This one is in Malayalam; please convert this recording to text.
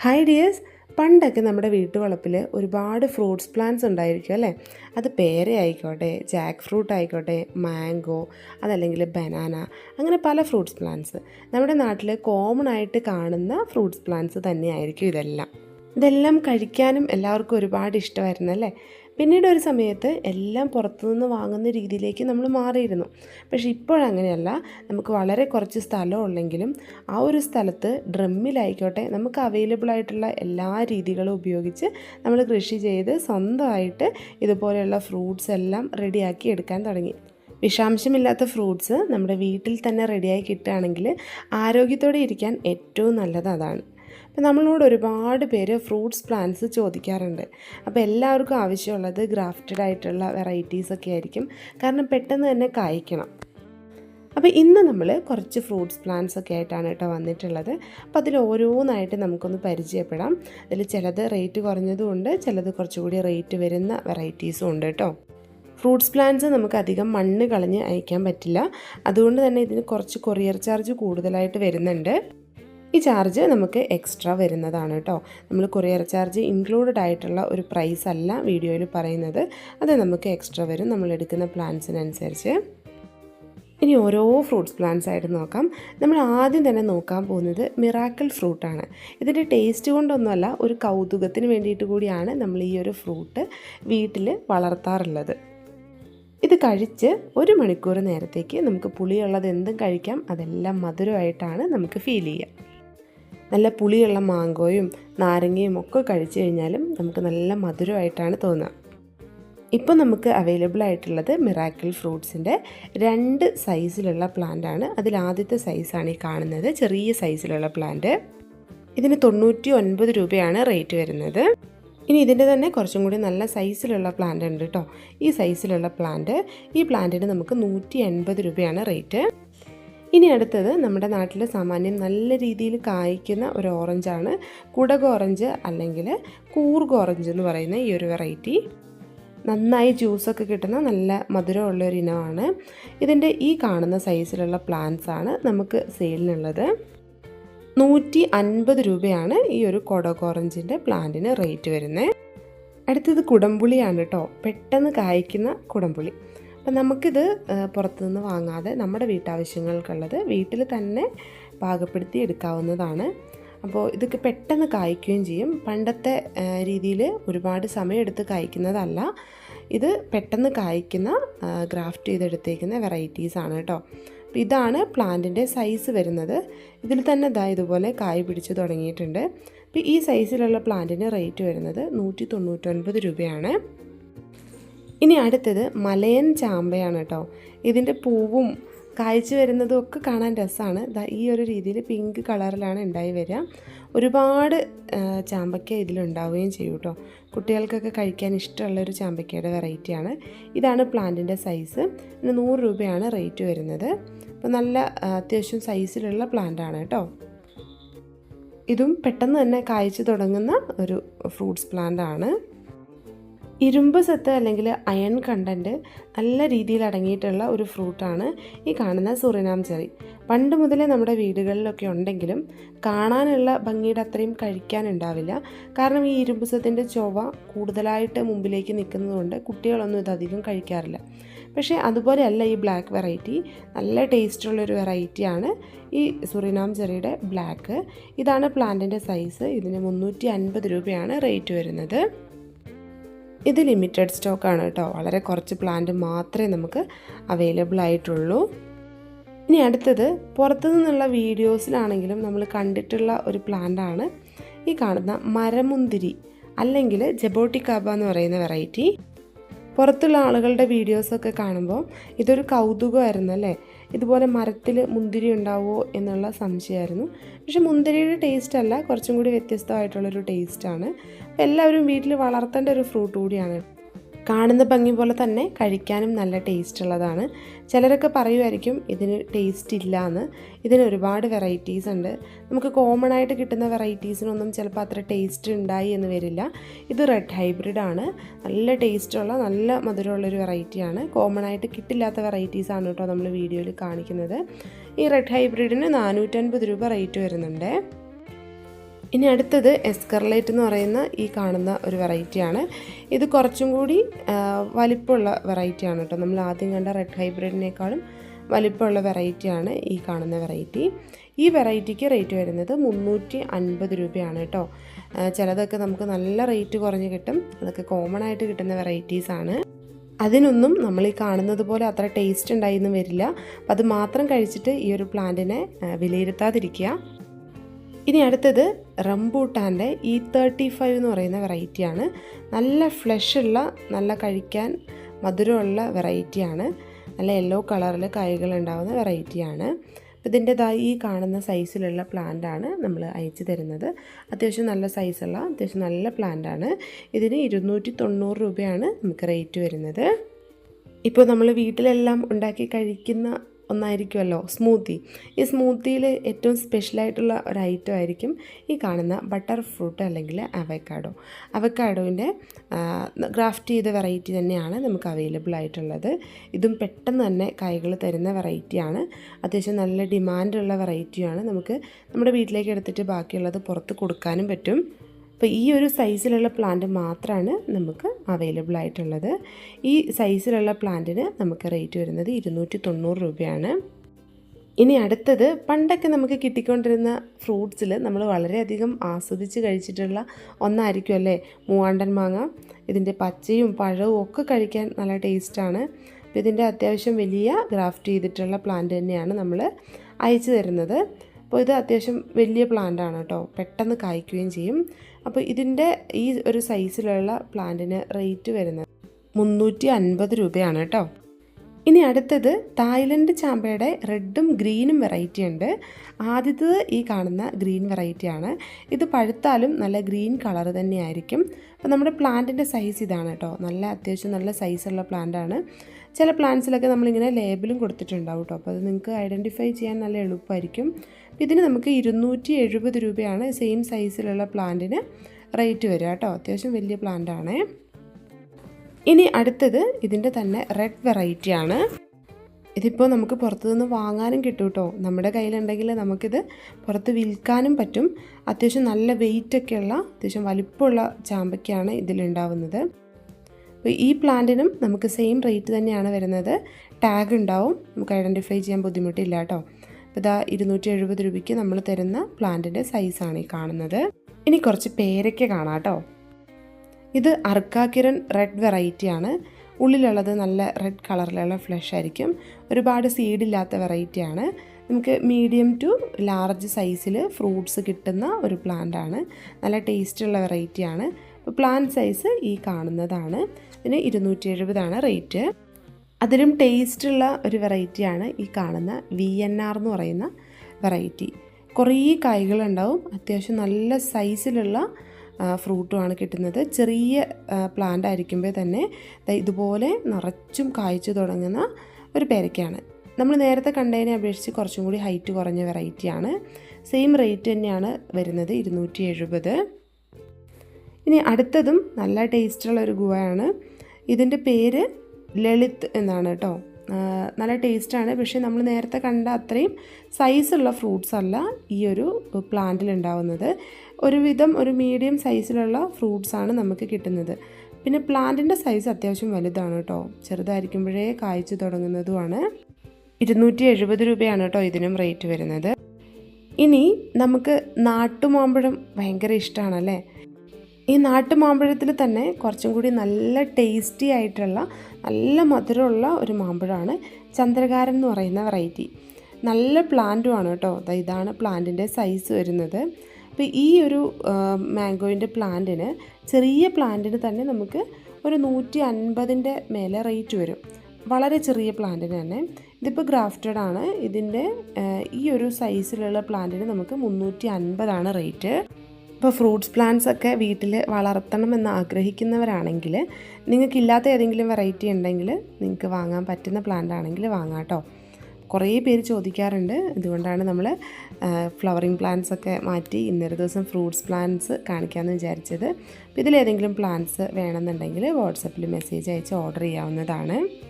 ഹായ് ഡിയേഴ്സ് പണ്ടൊക്കെ നമ്മുടെ വീട്ടുവളപ്പിൽ ഒരുപാട് ഫ്രൂട്ട്സ് പ്ലാന്റ്സ് ഉണ്ടായിരിക്കും അല്ലേ? അത് പേര ആയിക്കോട്ടെ ജാക്ക് ഫ്രൂട്ട് ആയിക്കോട്ടെ മാംഗോ അതല്ലെങ്കിൽ ബനാന അങ്ങനെ പല ഫ്രൂട്ട്സ് പ്ലാന്റ്സ് നമ്മുടെ നാട്ടിൽ കോമൺ ആയിട്ട് കാണുന്ന ഫ്രൂട്ട്സ് പ്ലാന്റ്സ് തന്നെയായിരിക്കും ഇതെല്ലാം. ഇതെല്ലാം കഴിക്കാനും എല്ലാവർക്കും ഒരുപാട് ഇഷ്ടമായിരുന്നു അല്ലേ? പിന്നീട് ഒരു സമയത്ത് എല്ലാം പുറത്തുനിന്ന് വാങ്ങുന്ന രീതിയിലേക്ക് നമ്മൾ മാറിയിരുന്നു. പക്ഷേ ഇപ്പോഴങ്ങനെയല്ല നമുക്ക് വളരെ കുറച്ച് സ്ഥലം ഉള്ളെങ്കിലും ആ ഒരു സ്ഥലത്ത് ഡ്രമ്മിലായിക്കോട്ടെ നമുക്ക് അവൈലബിൾ ആയിട്ടുള്ള എല്ലാ രീതികളും ഉപയോഗിച്ച് നമ്മൾ കൃഷി ചെയ്ത് സ്വന്തമായിട്ട് ഇതുപോലെയുള്ള ഫ്രൂട്ട്സ് എല്ലാം റെഡിയാക്കി എടുക്കാൻ തുടങ്ങി. വിഷാംശമില്ലാത്ത ഫ്രൂട്ട്സ് നമ്മുടെ വീട്ടിൽ തന്നെ റെഡിയായി കിട്ടുകയാണെങ്കിൽ ആരോഗ്യത്തോടെ ഇരിക്കാൻ ഏറ്റവും നല്ലത് അതാണ്. അപ്പം നമ്മളോട് ഒരുപാട് പേര് ഫ്രൂട്ട്സ് പ്ലാന്റ്സ് ചോദിക്കാറുണ്ട്. അപ്പോൾ എല്ലാവർക്കും ആവശ്യമുള്ളത് ഗ്രാഫ്റ്റഡ് ആയിട്ടുള്ള വെറൈറ്റീസ് ഒക്കെ ആയിരിക്കും. കാരണം പെട്ടെന്ന് തന്നെ കായ്ക്കണം. അപ്പോൾ ഇന്ന് നമ്മൾ കുറച്ച് ഫ്രൂട്ട്സ് പ്ലാന്റ്സ് ഒക്കെ ആയിട്ടാണ് കേട്ടോ വന്നിട്ടുള്ളത്. അപ്പോൾ അതിൽ ഓരോന്നായിട്ട് നമുക്കൊന്ന് പരിചയപ്പെടാം. അതിൽ ചിലത് റേറ്റ് കുറഞ്ഞതും ചിലത് കുറച്ചുകൂടി റേറ്റ് വരുന്ന വെറൈറ്റീസും ഉണ്ട് കേട്ടോ. ഫ്രൂട്ട്സ് പ്ലാന്റ്സ് നമുക്ക് അധികം മണ്ണ് കളഞ്ഞ് അയക്കാൻ പറ്റില്ല. അതുകൊണ്ട് തന്നെ ഇതിന് കുറച്ച് കൊറിയർ ചാർജ് കൂടുതലായിട്ട് വരുന്നുണ്ട്. ഈ ചാർജ് നമുക്ക് എക്സ്ട്രാ വരുന്നതാണ് കേട്ടോ. നമ്മൾ കൊറിയർ ചാർജ് ഇൻക്ലൂഡഡ് ആയിട്ടുള്ള ഒരു പ്രൈസ് അല്ല വീഡിയോയിൽ പറയുന്നത്. അത് നമുക്ക് എക്സ്ട്രാ വരും. നമ്മൾ എടുക്കുന്ന പ്ലാൻസിനനുസരിച്ച് ഇനി ഓരോ ഫ്രൂട്ട്സ് പ്ലാന്റ്സ് ആയിട്ട് നോക്കാം. നമ്മൾ ആദ്യം തന്നെ നോക്കാൻ പോകുന്നത് മിറാക്കിൾ ഫ്രൂട്ടാണ് ഇതിന്റെ ടേസ്റ്റ് കൊണ്ടൊന്നുമല്ല ഒരു കൗതുകത്തിന് വേണ്ടിയിട്ട് കൂടിയാണ് നമ്മൾ ഈ ഒരു ഫ്രൂട്ട് വീട്ടിൽ വളർത്താറുള്ളത്. ഇത് കഴിച്ച് ഒരു മണിക്കൂർ നേരത്തേക്ക് നമുക്ക് പുളിയുള്ളത് എന്തും കഴിക്കാം. അതെല്ലാം മധുരമായിട്ടാണ് നമുക്ക് ഫീൽ ചെയ്യുക നല്ല പുളിയുള്ള മാങ്കോയും നാരങ്ങയും ഒക്കെ കഴിച്ചു കഴിഞ്ഞാലും നമുക്ക് നല്ല മധുരമായിട്ടാണ് തോന്നുക. ഇപ്പോൾ നമുക്ക് അവൈലബിൾ ആയിട്ടുള്ളത് മിറാക്കിൾ ഫ്രൂട്ട്സിന്റെ രണ്ട് സൈസിലുള്ള പ്ലാന്റ് ആണ്. അതിൽ ആദ്യത്തെ സൈസാണ് ഈ കാണുന്നത്. ചെറിയ സൈസിലുള്ള പ്ലാന്റ് ഇതിന് തൊണ്ണൂറ്റി ഒൻപത് രൂപയാണ് റേറ്റ് വരുന്നത്. ഇനി ഇതിന്റെ തന്നെ കുറച്ചും കൂടി നല്ല സൈസിലുള്ള പ്ലാന്റ് ഉണ്ട് കേട്ടോ. ഈ സൈസിലുള്ള പ്ലാന്റ് ഈ പ്ലാന്റിന് നമുക്ക് നൂറ്റി എൺപത് രൂപയാണ് റേറ്റ് ഇനി അടുത്തത് നമ്മുടെ നാട്ടിൽ സാമാന്യം നല്ല രീതിയിൽ കായ്ക്കുന്ന ഒരു ഓറഞ്ചാണ്. കുടക ഓറഞ്ച് അല്ലെങ്കിൽ കൂർഗ് ഓറഞ്ച് എന്ന് പറയുന്ന ഈ ഒരു വെറൈറ്റി. നന്നായി ജ്യൂസൊക്കെ കിട്ടുന്ന നല്ല മധുരമുള്ള ഒരു ഇനമാണ്. ഇതിന്റെ ഈ കാണുന്ന സൈസിലുള്ള പ്ലാന്റ്സ് ആണ് നമുക്ക് സെയിലിനുള്ളത്. നൂറ്റി അൻപത് രൂപയാണ് ഈ ഒരു കൊടക് ഓറഞ്ചിന്റെ പ്ലാന്റിന് റേറ്റ് വരുന്നത്. അടുത്തത് കുടംപുളിയാണ് കേട്ടോ. പെട്ടെന്ന് കായ്ക്കുന്ന കുടംപുളി. അപ്പം നമുക്കിത് പുറത്തുനിന്ന് വാങ്ങാതെ നമ്മുടെ വീട്ടാവശ്യങ്ങൾക്കുള്ളത് വീട്ടിൽ തന്നെ പാകപ്പെടുത്തി എടുക്കാവുന്നതാണ്. അപ്പോൾ ഇതൊക്കെ പെട്ടെന്ന് കായ്ക്കുകയും ചെയ്യും. പണ്ടത്തെ രീതിയിൽ ഒരുപാട് സമയമെടുത്ത് കായ്ക്കുന്നതല്ല. ഇത് പെട്ടെന്ന് കായ്ക്കുന്ന ഗ്രാഫ്റ്റ് ചെയ്തെടുത്തേക്കുന്ന വെറൈറ്റീസാണ് കേട്ടോ. അപ്പോൾ ഇതാണ് പ്ലാന്റിന്റെ സൈസ് വരുന്നത്. ഇതിൽ തന്നെ ഇതാ ഇതുപോലെ കായ് പിടിച്ച് തുടങ്ങിയിട്ടുണ്ട്. അപ്പോൾ ഈ സൈസിലുള്ള പ്ലാന്റിന് റേറ്റ് വരുന്നത് നൂറ്റി തൊണ്ണൂറ്റൊൻപത് രൂപയാണ്. ഇനി അടുത്തത് മലയൻ ചാമ്പയാണ് കേട്ടോ ഇതിന്റെ പൂവും കായ്ച്ചു വരുന്നതും ഒക്കെ കാണാൻ രസമാണ്. ഈ ഒരു രീതിയിൽ പിങ്ക് കളറിലാണ് ഉണ്ടായി വരിക. ഒരുപാട് ചാമ്പയ്ക്ക ഇതിലുണ്ടാവുകയും ചെയ്യും കേട്ടോ കുട്ടികൾക്കൊക്കെ കഴിക്കാൻ ഇഷ്ടമുള്ള ഒരു ചാമ്പയ്ക്കയുടെ വെറൈറ്റിയാണ് ഇതാണ് പ്ലാന്റിന്റെ സൈസ് പിന്നെ നൂറ് രൂപയാണ് റേറ്റ് വരുന്നത്. അപ്പോൾ നല്ല അത്യാവശ്യം സൈസിലുള്ള പ്ലാന്റ് ആണ് കേട്ടോ ഇതും പെട്ടെന്ന് തന്നെ കായ്ച്ചു തുടങ്ങുന്ന ഒരു ഫ്രൂട്ട്സ് പ്ലാന്റ് ആണ്. ഇരുമ്പ് സത്ത് അല്ലെങ്കിൽ അയൺ കണ്ടന്റ് നല്ല രീതിയിൽ അടങ്ങിയിട്ടുള്ള ഒരു ഫ്രൂട്ടാണ് ഈ കാണുന്ന സുറിനാം ചെറി. പണ്ട് മുതലേ നമ്മുടെ വീടുകളിലൊക്കെ ഉണ്ടെങ്കിലും കാണാനുള്ള ഭംഗിയുടെ അത്രയും കഴിക്കാനുണ്ടാവില്ല കാരണം ഈ ഇരുമ്പ് സത്തിന്റെ ചൊവ്വ കൂടുതലായിട്ട് മുമ്പിലേക്ക് നിൽക്കുന്നതുകൊണ്ട് കുട്ടികളൊന്നും ഇതധികം കഴിക്കാറില്ല. പക്ഷേ അതുപോലെയല്ല ഈ ബ്ലാക്ക് വെറൈറ്റി നല്ല ടേസ്റ്റുള്ളൊരു വെറൈറ്റിയാണ് ഈ സുറിനാം ചെറിയുടെ ബ്ലാക്ക്. ഇതാണ് പ്ലാന്റിന്റെ സൈസ്. ഇതിന് മുന്നൂറ്റി അൻപത് രൂപയാണ് റേറ്റ് വരുന്നത്. ഇത് ലിമിറ്റഡ് സ്റ്റോക്കാണ് കേട്ടോ. വളരെ കുറച്ച് പ്ലാന്റ് മാത്രമേ നമുക്ക് അവൈലബിൾ ആയിട്ടുള്ളൂ. ഇനി അടുത്തത് പുറത്തു നിന്നുള്ള വീഡിയോസിലാണെങ്കിലും നമ്മൾ കണ്ടിട്ടുള്ള ഒരു പ്ലാന്റാണ് ഈ കാണുന്ന മരമുന്തിരി അല്ലെങ്കിൽ ജബോട്ടിക്കാബ എന്ന് പറയുന്ന വെറൈറ്റി പുറത്തുള്ള ആളുകളുടെ വീഡിയോസൊക്കെ കാണുമ്പോൾ ഇതൊരു കൗതുകമായിരുന്നു അല്ലേ? ഇതുപോലെ മരത്തിൽ മുന്തിരി ഉണ്ടാവുമോ എന്നുള്ള സംശയമായിരുന്നു. പക്ഷേ മുന്തിരിയുടെ ടേസ്റ്റ് അല്ല കുറച്ചും കൂടി വ്യത്യസ്തമായിട്ടുള്ളൊരു ടേസ്റ്റാണ് എല്ലാവരും വീട്ടിൽ വളർത്തേണ്ട ഒരു ഫ്രൂട്ട് കൂടിയാണ്. കാണുന്ന ഭംഗി പോലെ തന്നെ കഴിക്കാനും നല്ല ടേസ്റ്റ് ഉള്ളതാണ്. ചിലരൊക്കെ പറയുമായിരിക്കും ഇതിന് ടേസ്റ്റ് ഇല്ല എന്ന് ഇതിന് ഒരുപാട് വെറൈറ്റീസ് ഉണ്ട്. നമുക്ക് കോമൺ ആയിട്ട് കിട്ടുന്ന വെറൈറ്റീസിനൊന്നും ചിലപ്പോൾ അത്ര ടേസ്റ്റ് ഉണ്ടായി എന്ന് വരില്ല. ഇത് റെഡ് ഹൈബ്രിഡ് ആണ്. നല്ല ടേസ്റ്റുള്ള നല്ല മധുരമുള്ളൊരു വെറൈറ്റിയാണ് കോമൺ ആയിട്ട് കിട്ടില്ലാത്ത വെറൈറ്റീസ് ആണ് കേട്ടോ നമ്മൾ വീഡിയോയിൽ കാണിക്കുന്നത്. ഈ റെഡ് ഹൈബ്രിഡിന് നാനൂറ്റൻപത് രൂപ റേറ്റ് വരുന്നുണ്ട്. ഇനി അടുത്തത് എസ്കർലേറ്റ് എന്ന് പറയുന്ന ഈ കാണുന്ന ഒരു വെറൈറ്റിയാണ് ഇത് കുറച്ചും കൂടി വലിപ്പമുള്ള വെറൈറ്റിയാണ് കേട്ടോ. നമ്മൾ ആദ്യം കണ്ട റെഡ് ഹൈബ്രിഡിനേക്കാളും വലിപ്പമുള്ള വെറൈറ്റിയാണ് ഈ കാണുന്ന വെറൈറ്റി ഈ വെറൈറ്റിക്ക് റേറ്റ് വരുന്നത് മുന്നൂറ്റി അൻപത് രൂപയാണ് കേട്ടോ. ചിലതൊക്കെ നമുക്ക് നല്ല റേറ്റ് കുറഞ്ഞ് കിട്ടും. അതൊക്കെ കോമൺ ആയിട്ട് കിട്ടുന്ന വെറൈറ്റീസാണ് അതിനൊന്നും നമ്മൾ ഈ കാണുന്നത് പോലെ അത്ര ടേസ്റ്റ് ഉണ്ടായിന്നും വരില്ല. അപ്പം അത് മാത്രം കഴിച്ചിട്ട് ഈ ഒരു പ്ലാന്റിനെ വിലയിരുത്താതിരിക്കുക. ഇനി അടുത്തത് റംബൂട്ടാന്റെ ഇ തേർട്ടി ഫൈവ് എന്ന് പറയുന്ന വെറൈറ്റിയാണ്. നല്ല ഫ്ലഷ് ഉള്ള നല്ല കഴിക്കാൻ മധുരമുള്ള വെറൈറ്റിയാണ്. നല്ല യെല്ലോ കളറിൽ കായ്കൾ ഉണ്ടാകുന്ന വെറൈറ്റിയാണ്. ഇതിന്റെതായി ഈ കാണുന്ന സൈസിലുള്ള പ്ലാന്റാണ് നമ്മൾ അയച്ചു തരുന്നത്. അത്യാവശ്യം നല്ല സൈസുള്ള അത്യാവശ്യം നല്ല പ്ലാന്റാണ് ഇതിന് ഇരുന്നൂറ്റി തൊണ്ണൂറ് രൂപയാണ് നമുക്ക് റേറ്റ് വരുന്നത്. ഇപ്പോൾ നമ്മൾ വീട്ടിലെല്ലാം ഉണ്ടാക്കി കഴിക്കുന്ന ഒന്നായിരിക്കുമല്ലോ? സ്മൂത്തി. ഈ സ്മൂത്തിയിൽ ഏറ്റവും സ്പെഷ്യലായിട്ടുള്ള ഒരു ഐറ്റം ആയിരിക്കും ഈ കാണുന്ന ബട്ടർ ഫ്രൂട്ട് അല്ലെങ്കിൽ അവക്കാഡോ. അവക്കാഡോന്റെ ഗ്രാഫ്റ്റ് ചെയ്ത വെറൈറ്റി തന്നെയാണ് നമുക്ക് അവൈലബിൾ ആയിട്ടുള്ളത്. ഇതും പെട്ടെന്ന് തന്നെ കായ്കൾ തരുന്ന വെറൈറ്റിയാണ്. അത്യാവശ്യം നല്ല ഡിമാൻഡുള്ള വെറൈറ്റിയാണ് നമുക്ക് നമ്മുടെ വീട്ടിലേക്ക് എടുത്തിട്ട് ബാക്കിയുള്ളത് പുറത്ത് കൊടുക്കാനും പറ്റും. അപ്പോൾ ഈ ഒരു സൈസിലുള്ള പ്ലാന്റ് മാത്രമാണ് നമുക്ക് അവൈലബിൾ ആയിട്ടുള്ളത്. ഈ സൈസിലുള്ള പ്ലാന്റിന് നമുക്ക് റേറ്റ് വരുന്നത് ഇരുന്നൂറ്റി തൊണ്ണൂറ് രൂപയാണ്. ഇനി അടുത്തത് പണ്ടൊക്കെ നമുക്ക് കിട്ടിക്കൊണ്ടിരുന്ന ഫ്രൂട്ട്സിൽ നമ്മൾ വളരെയധികം ആസ്വദിച്ച് കഴിച്ചിട്ടുള്ള ഒന്നായിരിക്കും അല്ലേ? മൂവാണ്ടൻ മാങ്ങ ഇതിന്റെ പച്ചയും പഴവും ഒക്കെ കഴിക്കാൻ നല്ല ടേസ്റ്റാണ് അപ്പോൾ ഇതിന്റെ അത്യാവശ്യം വലിയ ഗ്രാഫ്റ്റ് ചെയ്തിട്ടുള്ള പ്ലാന്റ് തന്നെയാണ് നമ്മൾ അയച്ചു തരുന്നത്. അപ്പോൾ ഇത് അത്യാവശ്യം വലിയ പ്ലാന്റ് ആണ് കേട്ടോ. പെട്ടെന്ന് കായ്ക്കുകയും ചെയ്യും. അപ്പോൾ ഇതിന്റെ ഈ ഒരു സൈസിലുള്ള പ്ലാന്റിന് റേറ്റ് വരുന്നത് മുന്നൂറ്റി അൻപത് രൂപയാണ് കേട്ടോ. ഇനി അടുത്തത് തായ്ലൻഡ് ചാമ്പയുടെ റെഡും ഗ്രീനും വെറൈറ്റി ഉണ്ട്. ആദ്യത്തത് ഈ കാണുന്ന ഗ്രീൻ വെറൈറ്റിയാണ് ഇത് പഴുത്താലും നല്ല ഗ്രീൻ കളർ തന്നെയായിരിക്കും. അപ്പോൾ നമ്മുടെ പ്ലാന്റിന്റെ സൈസ് ഇതാണ് കേട്ടോ. നല്ല അത്യാവശ്യം നല്ല സൈസുള്ള പ്ലാന്റാണ് ചില പ്ലാന്റ്സിലൊക്കെ നമ്മളിങ്ങനെ ലേബിളും കൊടുത്തിട്ടുണ്ടാവും കേട്ടോ. അപ്പോൾ അത് നിങ്ങൾക്ക് ഐഡന്റിഫൈ ചെയ്യാൻ നല്ല എളുപ്പമായിരിക്കും. ഇതിന് നമുക്ക് ഇരുന്നൂറ്റി എഴുപത് രൂപയാണ് സെയിം സൈസിലുള്ള പ്ലാന്റിന് റേറ്റ് വരിക കേട്ടോ. അത്യാവശ്യം വലിയ പ്ലാന്റാണേ ഇനി അടുത്തത് ഇതിന്റെ തന്നെ റെഡ് വെറൈറ്റിയാണ് ഇതിപ്പോൾ നമുക്ക് പുറത്തുനിന്ന് വാങ്ങാനും കിട്ടും കേട്ടോ. നമ്മുടെ കയ്യിലുണ്ടെങ്കിൽ നമുക്കിത് പുറത്ത് വിൽക്കാനും പറ്റും. അത്യാവശ്യം നല്ല വെയിറ്റൊക്കെയുള്ള അത്യാവശ്യം വലിപ്പമുള്ള ചാമ്പയ്ക്കാണ് ഇതിലുണ്ടാവുന്നത്. അപ്പോൾ ഈ പ്ലാന്റിനും നമുക്ക് സെയിം റേറ്റ് തന്നെയാണ് വരുന്നത്. ടാഗ് ഉണ്ടാവും. നമുക്ക് ഐഡന്റിഫൈ ചെയ്യാൻ ബുദ്ധിമുട്ടില്ല കേട്ടോ. അപ്പോൾ ഇതാ ഇരുന്നൂറ്റി എഴുപത് രൂപയ്ക്ക് നമ്മൾ തരുന്ന പ്ലാന്റിന്റെ സൈസാണ് ഈ കാണുന്നത്. ഇനി കുറച്ച് പേരയ്ക്ക കാണാം കേട്ടോ. ഇത് അർക്കാക്കിരൺ റെഡ് വെറൈറ്റിയാണ് ഉള്ളിലുള്ളത് നല്ല റെഡ് കളറിലുള്ള ഫ്ലഷ് ആയിരിക്കും. ഒരുപാട് സീഡില്ലാത്ത വെറൈറ്റിയാണ് നമുക്ക് മീഡിയം ടു ലാർജ് സൈസിൽ ഫ്രൂട്ട്സ് കിട്ടുന്ന ഒരു പ്ലാന്റ് ആണ്. നല്ല ടേസ്റ്റുള്ള വെറൈറ്റിയാണ് അപ്പോൾ പ്ലാന്റ് സൈസ് ഈ കാണുന്നതാണ്. ഇതിന് ഇരുന്നൂറ്റി എഴുപതാണ് റേറ്റ് അതിലും ടേസ്റ്റുള്ള ഒരു വെറൈറ്റിയാണ് ഈ കാണുന്ന വി എൻ ആർ എന്ന് പറയുന്ന വെറൈറ്റി കുറേ കായ്കളുണ്ടാവും അത്യാവശ്യം നല്ല സൈസിലുള്ള ഫ്രൂട്ടുമാണ് കിട്ടുന്നത്. ചെറിയ പ്ലാന്റ് ആയിരിക്കുമ്പോൾ തന്നെ ഇതുപോലെ നിറച്ചും കായ്ച്ചു തുടങ്ങുന്ന ഒരു പേരയ്ക്കാണ് നമ്മൾ നേരത്തെ കണ്ടതിനെ അപേക്ഷിച്ച് കുറച്ചും കൂടി ഹൈറ്റ് കുറഞ്ഞ വെറൈറ്റിയാണ് സെയിം റേറ്റ് തന്നെയാണ് വരുന്നത് ഇരുന്നൂറ്റി എഴുപത് ഇനി അടുത്തതും നല്ല ടേസ്റ്റുള്ള ഒരു ഗുവയാണ് ഇതിന്റെ പേര് ലളിത് എന്നാണ് കേട്ടോ. നല്ല ടേസ്റ്റാണ്. പക്ഷേ നമ്മൾ നേരത്തെ കണ്ട അത്രയും സൈസുള്ള ഫ്രൂട്ട്സ് അല്ല ഈ ഒരു പ്ലാന്റിൽ ഉണ്ടാവുന്നത്. ഒരുവിധം ഒരു മീഡിയം സൈസിലുള്ള ഫ്രൂട്ട്സാണ് നമുക്ക് കിട്ടുന്നത്. പിന്നെ പ്ലാന്റിന്റെ സൈസ് അത്യാവശ്യം വലുതാണ് കേട്ടോ. ചെറുതായിരിക്കുമ്പോഴേ കായ്ച്ചു തുടങ്ങുന്നതുമാണ്. ഇരുന്നൂറ്റി എഴുപത് രൂപയാണ് കേട്ടോ ഇതിനും റേറ്റ് വരുന്നത്. ഇനി നമുക്ക് നാട്ടുമാമ്പഴം ഭയങ്കര ഇഷ്ടമാണല്ലേ ഈ നാട്ടു മാമ്പഴത്തിൽ തന്നെ കുറച്ചും കൂടി നല്ല ടേസ്റ്റി ആയിട്ടുള്ള നല്ല മധുരമുള്ള ഒരു മാമ്പഴമാണ് ചന്ദ്രകാരൻ എന്ന് പറയുന്ന വെറൈറ്റി നല്ല പ്ലാന്റുമാണ് കേട്ടോ. ഇതാണ് പ്ലാന്റിന്റെ സൈസ് വരുന്നത്. അപ്പോൾ ഈ ഒരു മാംഗോയിന്റെ പ്ലാന്റിന് ചെറിയ പ്ലാന്റിന് തന്നെ നമുക്ക് ഒരു നൂറ്റി അൻപതിന്റെ മേലെ റേറ്റ് വരും. വളരെ ചെറിയ പ്ലാന്റിന് തന്നെ. ഇതിപ്പോൾ ഗ്രാഫ്റ്റഡ് ആണ്. ഇതിന്റെ ഈ ഒരു സൈസിലുള്ള പ്ലാന്റിന് നമുക്ക് മുന്നൂറ്റി അൻപതാണ് റേറ്റ് ഇപ്പോൾ ഫ്രൂട്ട്സ് പ്ലാന്റ്സ് ഒക്കെ വീട്ടിൽ വളർത്തണം എന്ന് ആഗ്രഹിക്കുന്നവരാണെങ്കിൽ നിങ്ങൾക്കില്ലാത്ത ഏതെങ്കിലും വെറൈറ്റി ഉണ്ടെങ്കിൽ നിങ്ങൾക്ക് വാങ്ങാൻ പറ്റുന്ന പ്ലാന്റ് ആണെങ്കിൽ വാങ്ങാം കേട്ടോ. കുറേ പേര് ചോദിക്കാറുണ്ട്. അതുകൊണ്ടാണ് നമ്മൾ ഫ്ലവറിങ് പ്ലാന്റ്സ് ഒക്കെ മാറ്റി ഇന്നൊരു ദിവസം ഫ്രൂട്ട്സ് പ്ലാന്റ്സ് കാണിക്കാമെന്ന് വിചാരിച്ചത്. അപ്പോൾ ഇതിലേതെങ്കിലും പ്ലാന്റ്സ് വേണമെന്നുണ്ടെങ്കിൽ വാട്സപ്പിൽ മെസ്സേജ് അയച്ച് ഓർഡർ ചെയ്യാവുന്നതാണ്.